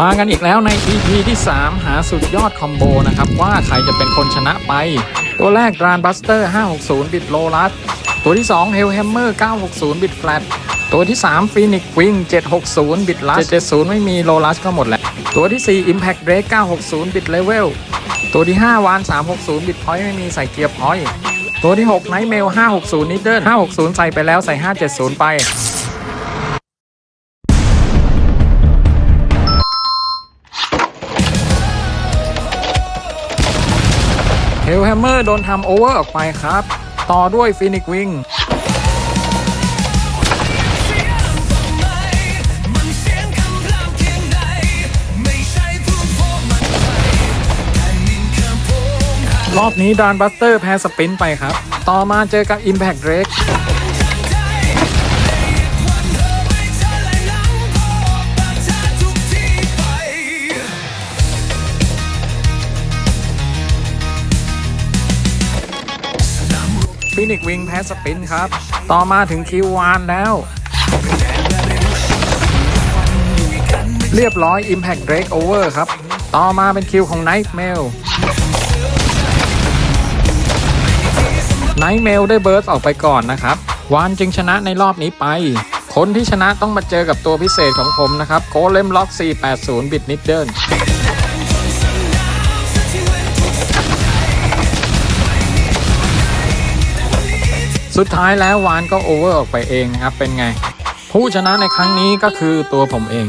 มากันอีกแล้วใน EP ที่ 3 หาสุดยอดคอมโบนะครับ ว่าใครจะเป็นคนชนะไป ตัวแรก d r a n Buster 560 บิตโลลัส ตัวที่2 Hellhammer 960 บิตแฟลตตัวที่3 Phoenix Wing 760 บิตลัส 770 ไม่มีโลลัสก็หมดแหละตัวที่ 4 Impact Drake 960 บิตเลเวล ตัวที่ 5 วาน 360 บิตพอยต์ไม่มีใส่เกียร์พอยต์ตัวที่6 Nightmail 560 Needle 560 ใส่ไปแล้วใส่ 570 ไป ฮลแฮมเมอร์โดนทำโอเวอร์ออกไปครับ ต่อด้วยฟินิกวิงมันเสียงคำรามเพียงใดไม่ใช่ผู้พบมันไปแผ่นดินข้ามโพงรอบนี้ดานบัสเตอร์แพ้สปินไปครับ ต่อมาเจอกับ Impact Drake ฟินิกวิงแพ้สปินครับ ต่อมาถึงคิววานแล้ว เรียบร้อย Impact Drake Over ครับ ต่อมาเป็นคิวของ Nightmail Nightmail ได้เบิร์สออกไปก่อนนะครับ วานจึงชนะในรอบนี้ไป คนที่ชนะต้องมาเจอกับตัวพิเศษของผมนะครับโ o เลมล็อก 480 บิตนิดเดิล สุดท้ายแล้ววานก็โอเวอร์ออกไปเองนะครับเป็นไง ผู้ชนะในครั้งนี้ก็คือตัวผมเอง